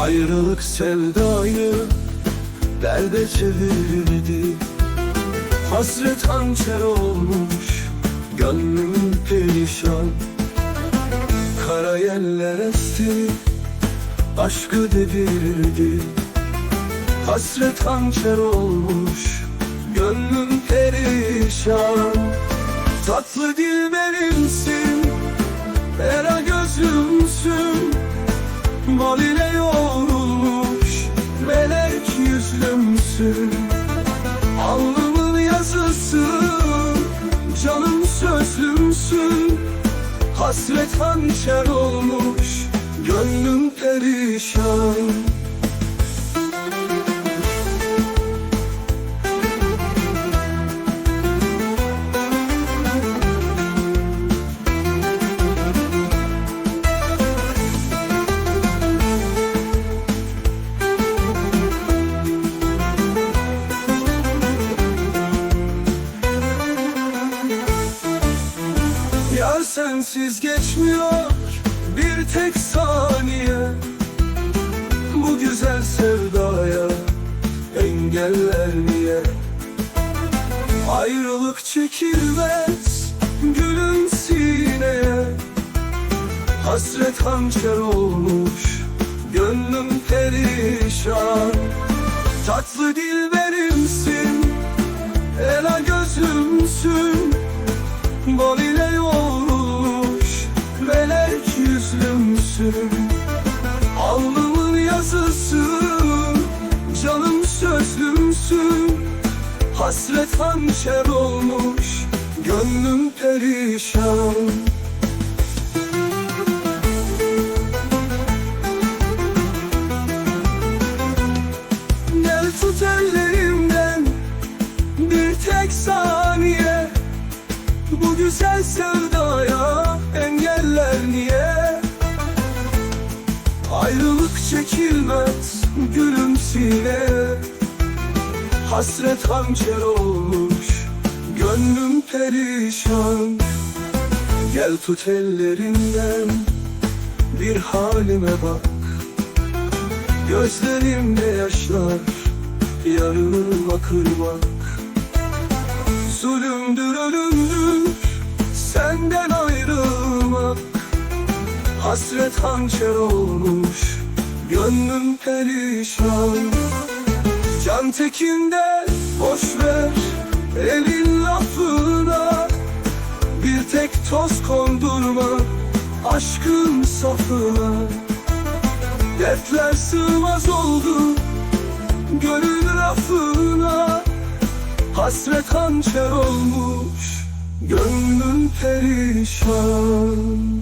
Ayrılık sevdayı derde çevirdi. Hasret hançer olmuş Gönlüm perişan. Kara yeller esti Aşkı devirdi. Hasret hançer olmuş Gönlüm perişan. Tatlı dil benimsin Melek yüzlümsün Alnımın yazısı Canım sözlümsün Hasret hançer olmuş Gönlüm perişan sensiz geçmiyor bir tek saniye. Bu güzel sevdaya engeller niye? Ayrılık çekilmez gülün sineye. Hasret hançer olmuş gönlüm perişan. Tatlı dil benimsin yüzlümsün Alnımın yazısı canım sözlümsün. Hasret hançer olmuş gönlüm perişan. Gel tut ellerimden bir tek saniye. Bu güzel sevdaya engeller niye Ayrılık çekilmez gülümsine. Hasret hançer olmuş gönlüm perişan. Gel tut ellerimden bir halime bak. Gözlerimde yaşlar yarın bakır bak Zulümdür Hasret hançer olmuş gönlüm perişan. Can tekinde boş ver elin lafına. Bir tek toz kondurma aşkın safına. Dertler sığmaz oldu gönül rafına. Hasret hançer olmuş Gönlüm perişan